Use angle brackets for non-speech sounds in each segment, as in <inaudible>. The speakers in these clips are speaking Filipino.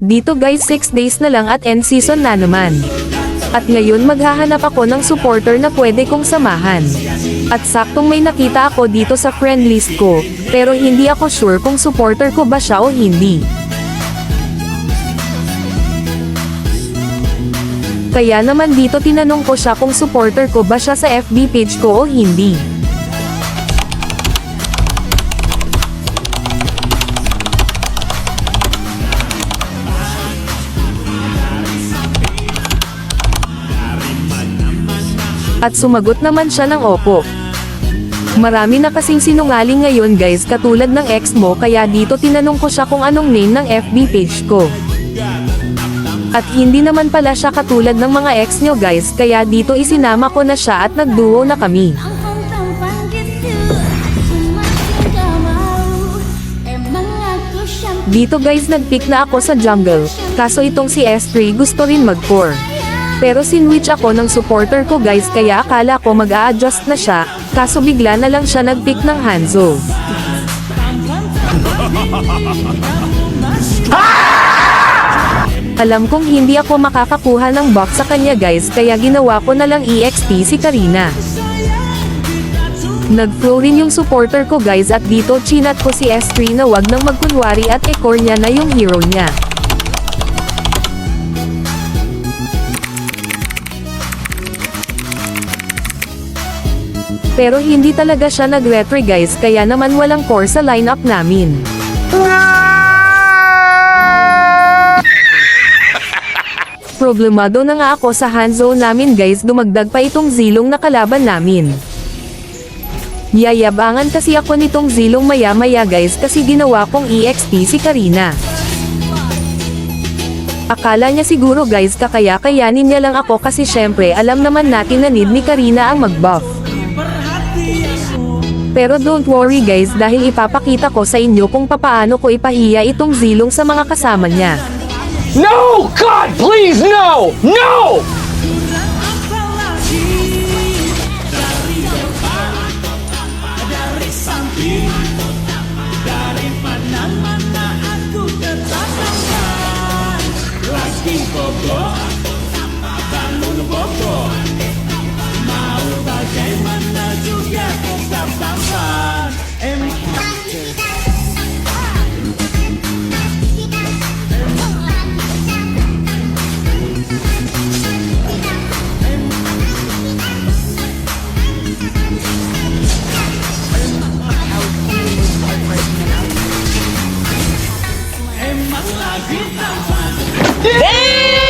Dito guys 6 days na lang at end season na naman. At ngayon maghahanap ako ng supporter na pwede kong samahan. At saktong may nakita ako dito sa friend list ko, pero hindi ako sure kung supporter ko ba siya o hindi. Kaya naman dito tinanong ko siya kung supporter ko ba siya sa FB page ko o hindi. At sumagot naman siya ng opo. Marami na kasing sinungaling ngayon guys katulad ng ex mo kaya dito tinanong ko siya kung anong name ng FB page ko. At hindi naman pala siya katulad ng mga ex nyo guys kaya dito isinama ko na siya at nagduo na kami. Dito guys nagpick na ako sa jungle, kaso itong si S3 gusto rin mag-core. Pero sinwitch ako ng supporter ko guys kaya akala ko mag a-adjust na siya, kaso bigla na lang siya nagpick ng Hanzo. <laughs> Alam kong hindi ako makakakuha ng box sa kanya guys kaya ginawa ko na lang EXP si Karina. Nag-flow rin yung supporter ko guys at dito chinat ko si S3 na wag nang magkunwari at e-core niya na yung hero niya. Pero hindi talaga siya nag-retry guys kaya naman walang core sa lineup namin. <laughs> Problemado na nga ako sa hand zone namin guys dumagdag pa itong zilong na kalaban namin. Yayabangan kasi ako nitong zilong maya maya guys kasi ginawa kong EXP si Karina. Akala niya siguro guys kakaya-kayanin niya lang ako kasi syempre alam naman natin na need ni Karina ang mag-buff. Pero don't worry guys dahil ipapakita ko sa inyo kung papaano ko ipahiya itong zilong sa mga kasama niya. No! God, please, no! No! Damn!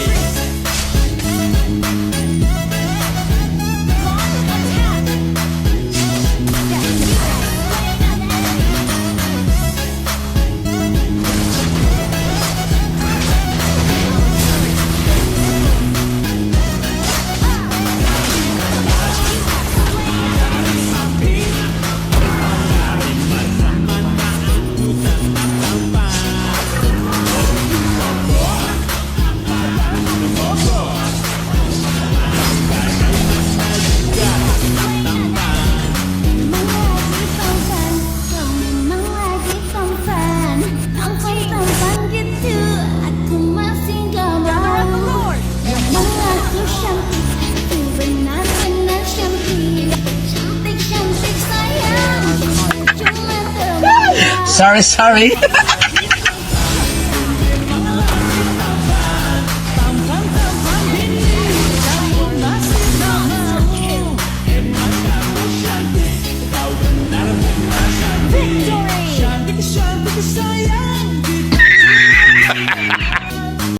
Sorry, sorry. <laughs>